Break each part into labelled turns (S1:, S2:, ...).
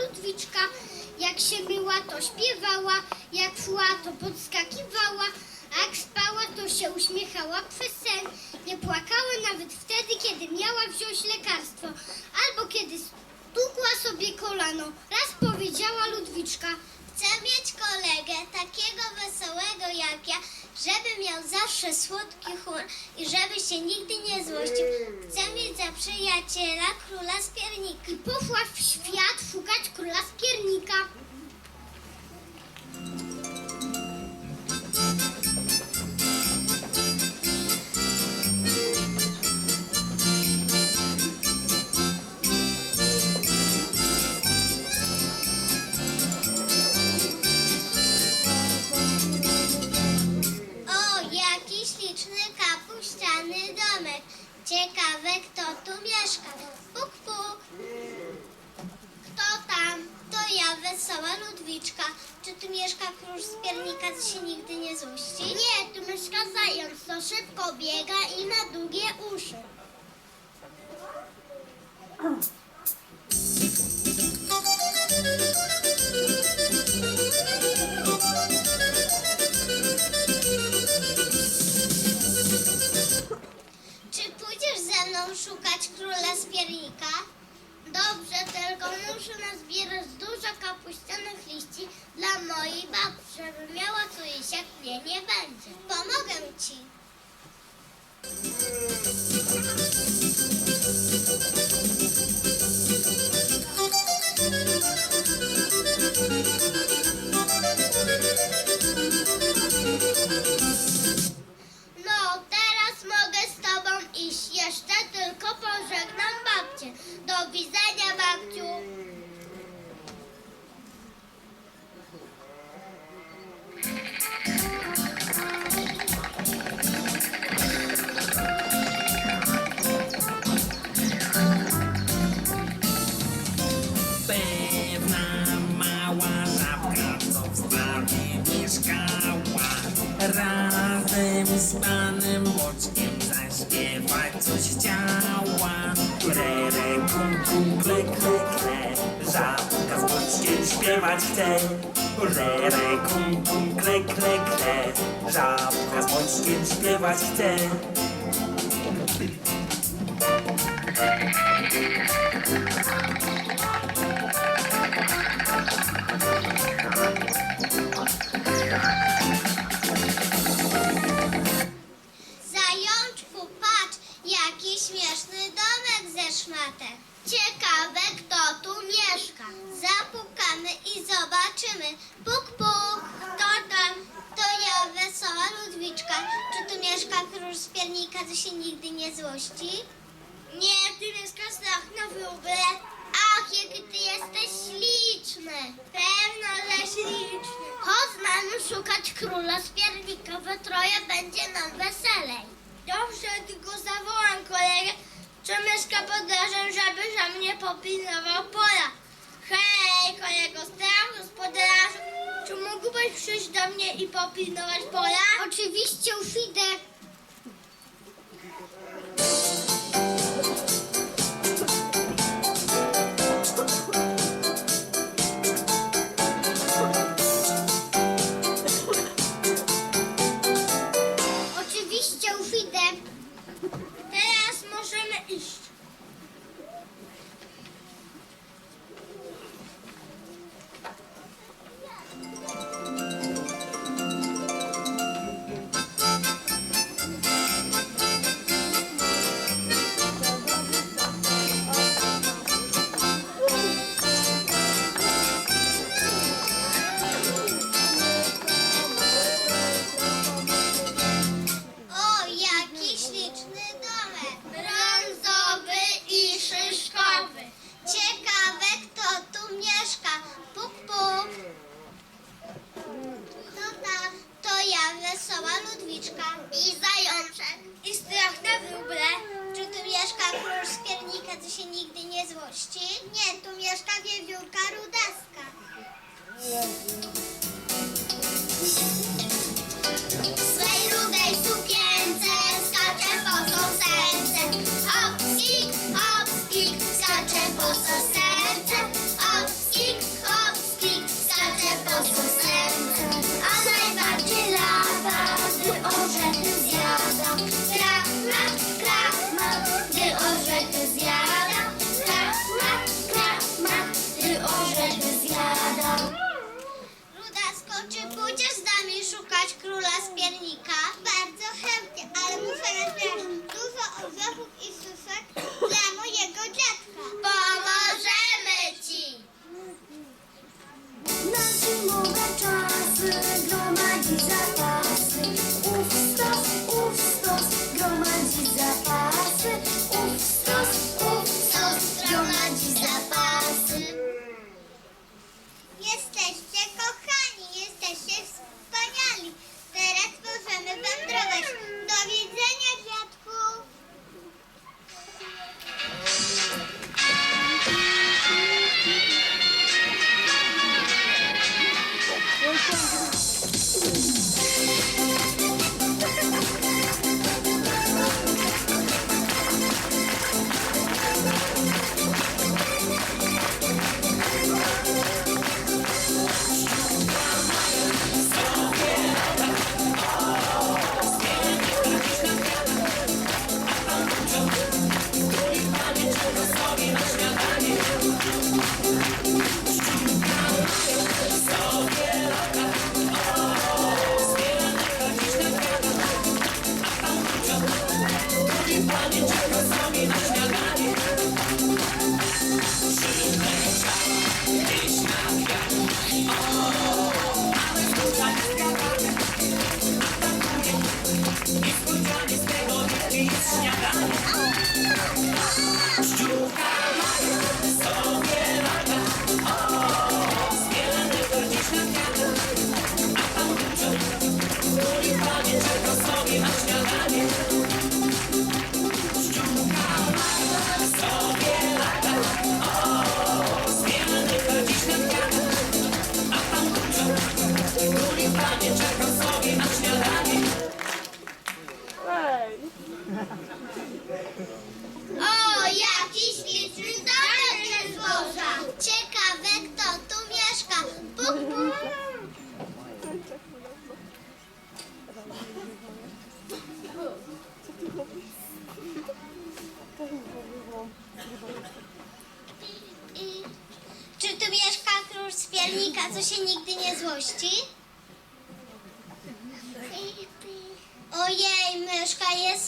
S1: Ludwiczka. Jak się myła, to śpiewała, jak szła, to podskakiwała, a jak spała, to się uśmiechała przez sen. Nie płakała nawet wtedy, kiedy miała wziąć lekarstwo, albo kiedy stukła sobie kolano. Raz powiedziała Ludwiczka,
S2: Chcę mieć kolegę, takiego wesołego jak ja, żeby miał zawsze słodki humor i żeby się nigdy nie złościł. Chcę mieć za przyjaciela króla z piernika.
S1: i poszła w świat szukać króla skiernika.
S2: Ciekawe, kto tu mieszka. Puk, puk. Kto tam? To ja, wesoła Ludwiczka. Czy tu mieszka król z piernika, co się nigdy nie złości?
S1: Nie, tu mieszka zając, co szybko biega i ma długie uszy.
S2: Mną szukać króla z piernika?
S1: Dobrze, tylko muszę nazbierać dużo kapuścianych liści dla mojej babci, żeby miała co jeść, jak mnie nie będzie.
S2: Pomogę ci.
S3: güzel de bak çok. Chce Rere, kum, kum, kle, kle, kle Żabka z Boczkiem śpiewać chce
S2: co się nigdy nie złości?
S1: Nie, ty mieszkasz na wróble. Ach, jaki ty jesteś śliczny. Pewno, że śliczny. Chodź z nami szukać króla z piernika, we troje będzie nam weselej. Dobrze, tylko zawołam kolegę, co mieszka pod deszem, żeby za mnie popilnował pola. Hej, kolego, straż gospodarzu, czy mógłbyś przyjść do mnie i popilnować pola? Oczywiście, już idę.
S2: Nie tu mieszka wiewiórka rudaska.
S1: W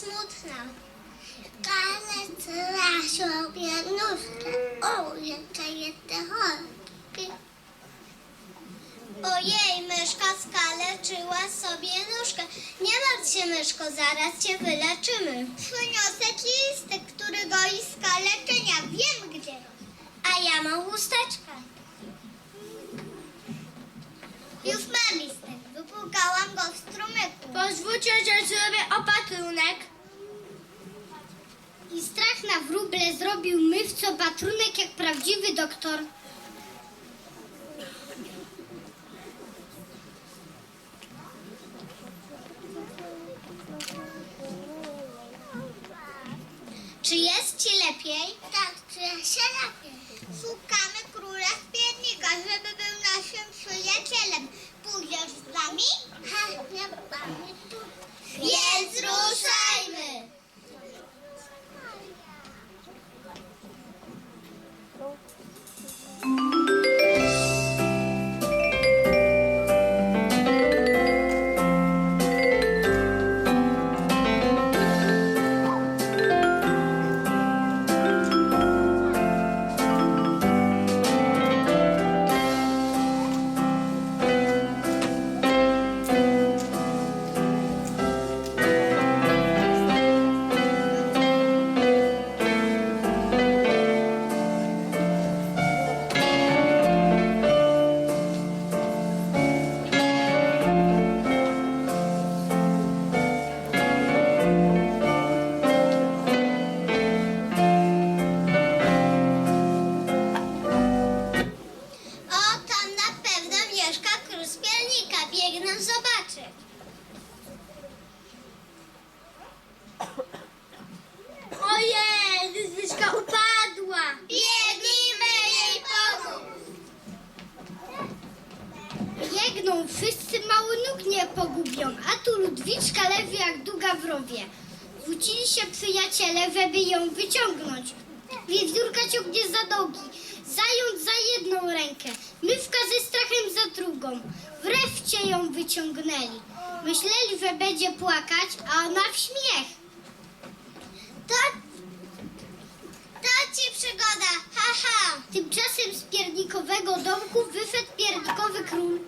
S2: smutna. Ale cała sobie nóżkę. O, jaka jest chorobki. Ojej, myszka skaleczyła sobie nóżkę. Nie martw się, myszko, zaraz cię wyleczymy. Przyniosę listek, który goi skaleczenia. Wiem gdzie. A ja mam chusteczkę. Już mam listek. Wypłukałam go w strumyku.
S4: Pozwólcie, że zrobię opatrunek.
S2: Na wróble zrobił mywco patrunek jak prawdziwy doktor.
S4: wszyscy mały nóg nie pogubią, a tu Ludwiczka lewi jak długa w rowie. Wrócili się przyjaciele, żeby ją wyciągnąć. Wiewiórka ciągnie za nogi, zając za jedną rękę, mywka ze strachem za drugą. Wreszcie ją wyciągnęli.
S1: Myśleli, że będzie płakać, a ona w śmiech.
S2: To, to ci przygoda, haha! Ha.
S1: Tymczasem z piernikowego domku wyszedł piernikowy król.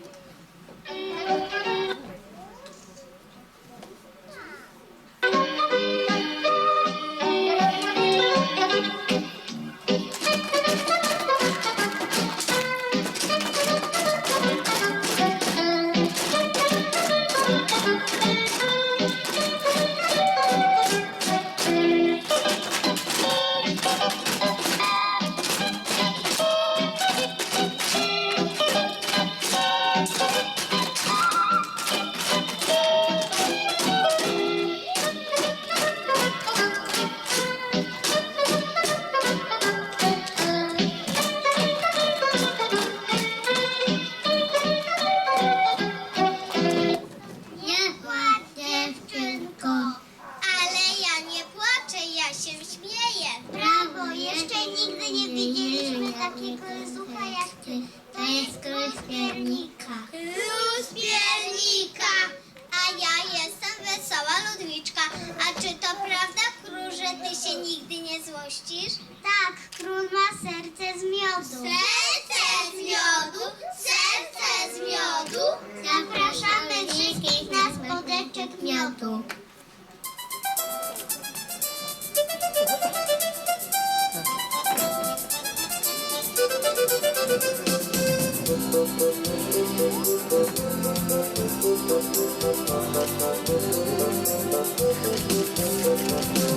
S2: nigdy nie złościsz? Tak, król ma serce z miodu. Serce z miodu, serce z miodu. Zapraszamy wszystkich na spodeczek miodu.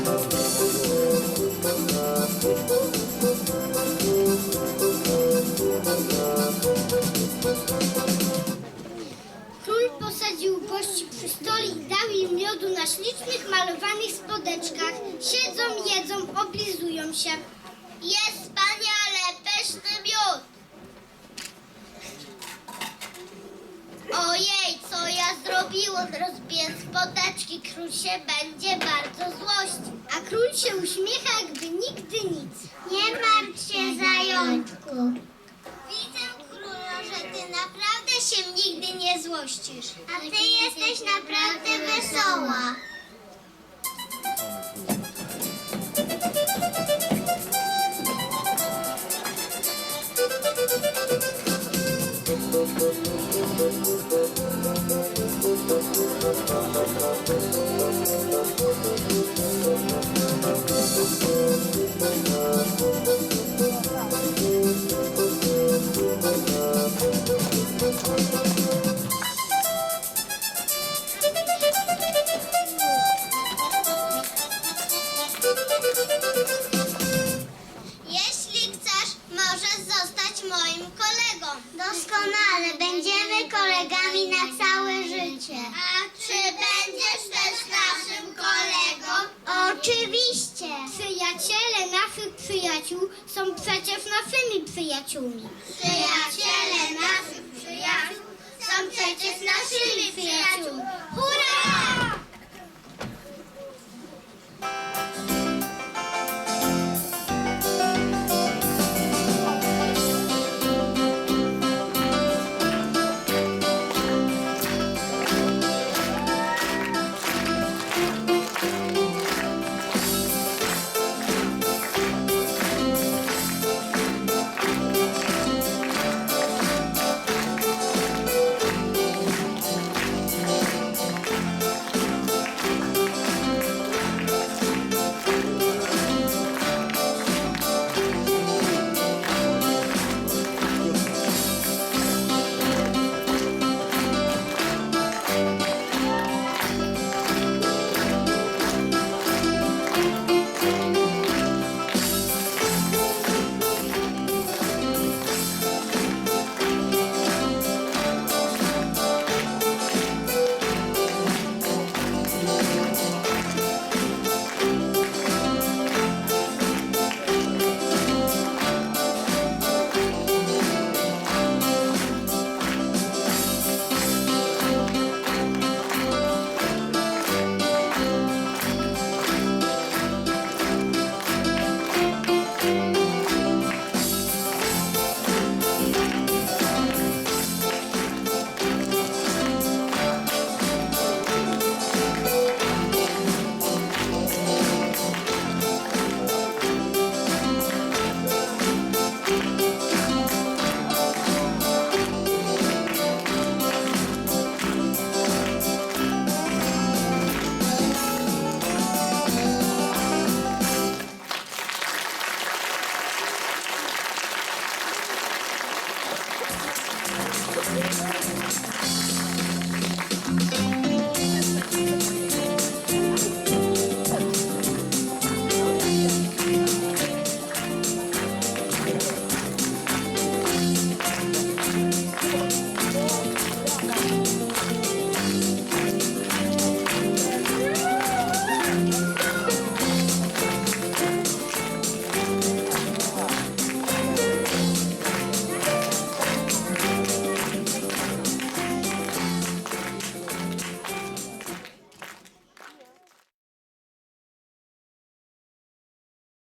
S2: Thank you. złościsz. A ty jesteś naprawdę wesoła.